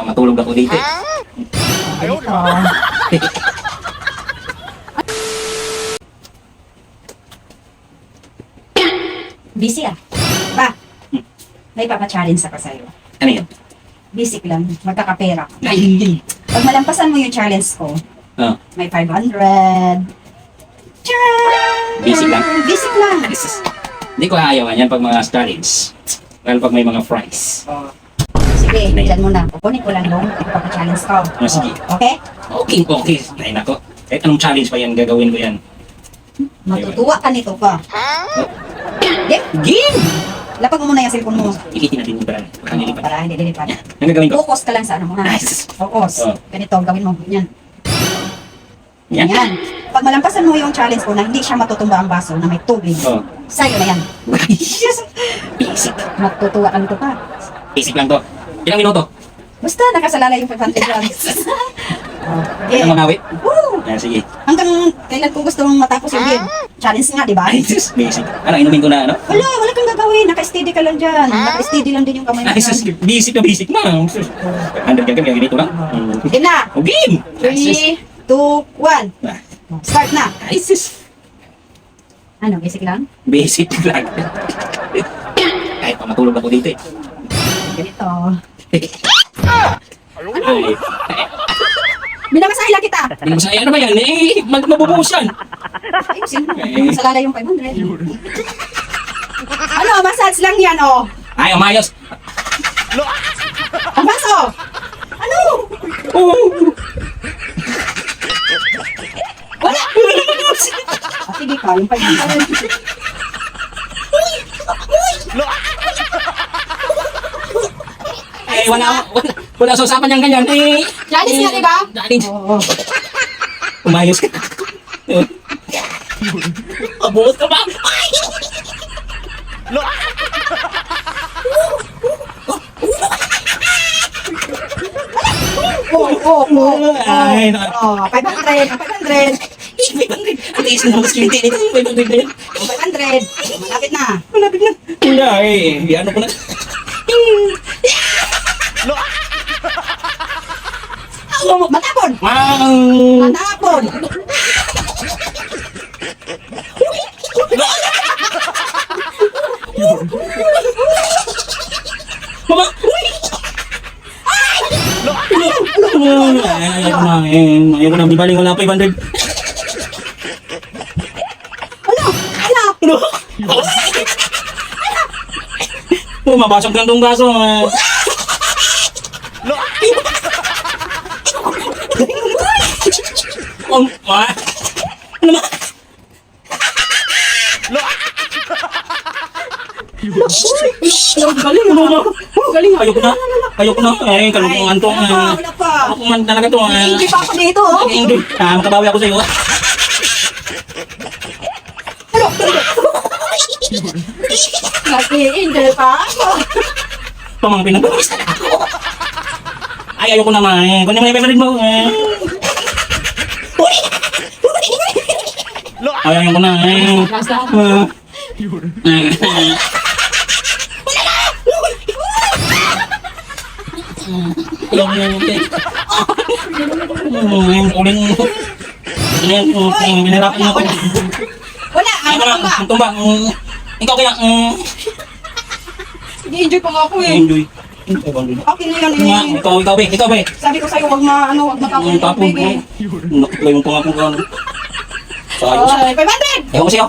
pa matulog ako dito eh. Ganito. Busy ah. Pa, may papa-challenge ako sa'yo. Ano yun? Basic lang, magkakapera. ka. Ay, Pag malampasan mo yung challenge ko, Ah. may 500. Tcharan! Basic lang? Basic lang. Hindi ko aayawan yan pag mga challenge. Lalo pag may mga fries. Sige, ilan mo na. Kukunin ko lang yung papa-challenge ko. Ah, sige. Okay? Okay, okay. Ay, nako. Kahit anong challenge pa yan, gagawin ko yan. Matutuwa ka nito pa. Game! Game! Lapag mo muna yung cellphone mo. Ilitin natin yung parang. Baka nilipat. Para hindi lilipad. Ang gagawin ko? Focus ka lang sa ano mo ha. Nice. Focus. Oh. Ganito, gawin mo. Yan. Yan. Yan. Pag malampasan mo yung challenge ko na hindi siya matutumba ang baso na may tubig, Oh. sa'yo na yan. Basic. Matutuwa ka nito pa. Basic lang to. Ilang minuto? Basta nakasalala yung 500 grams. Kaya okay. mangawit? Woo! Ah, sige. Hanggang kailan ko gusto mong matapos yung game. Challenge nga, di ba? Sus, basic. Ano, inumin ko na, ano? Wala, wala kang gagawin. Naka-steady ka lang dyan. Naka-steady lang din yung kamay mo. Ay, sus, basic na basic na. 100 ka kaya ganito lang. Game na! Oh, game! Ay, sus. 3, 2, 1. Ah, Start na! Ay, sus. Ano, basic lang? Basic lang. Kahit pa matulog ako dito eh. Ganito. Ay, Binabasahila kita! ba sa ano ba yan? Eh, mag mabubuhos yan. Ayusin mo. Nasalala yung 500. ano, massage lang yan, oh. Ay, umayos. Ang baso! Ano? Oh. Wala! Ah, sige ka, yung 500. Eh, wala, wala, wala sa usapan niyang ganyan. Eh, Challenge nga, di ba? Challenge. Oo. Umayos ka. Eh. Pabuhos ka ba? Oo, oo, oo. Ay, na- Oh, 500, 500. 500. Ang tiis na mas hindi nito. 500 na yun. 500. Malapit na. Malapit na. Wala eh. Ano ko na. Matapon! Mang! Matapon! Mama! Ay, ayoko na eh. Ayoko na. Bibaling wala 500. Ano? Ano? Ano? Oh, mabasag lang tong baso. ah. Um, ah. Ano ba? Galing mo mo. Galing. Ayoko na. Ayoko na. Ay, kalungkungan to. Wala pa, ah. wala pa. Ako man talaga to. Hindi pa ako dito, oh. Hindi. Ah, makabawi ako sa iyo. Nag-i-enjoy pa ako. Pamang pinagbawas na ako. Ay, ayoko naman eh. Kunin mo yung favorite mo. Eh. Ay, ayoko na eh. Na. Eh. Ayoko na yun. eh. Mm, Uling. Uling. mm, Binirapan ako. Wala, Ay, ano wala. ba? Ang tumba. mm, Ikaw kaya. mm, Nag-i-enjoy pa nga ako eh. Enjoy. Ikaw, Enjoy. Okay na yan Nga, eh. Ikaw, ikaw, be. Ikaw, be. Sabi ko sa'yo, wag ma, ano, wag yung tapon tubig ko. eh. Nakiplay mo pa nga kung ano. Sa ayos. Ay, 500! Ewan ko sa'yo.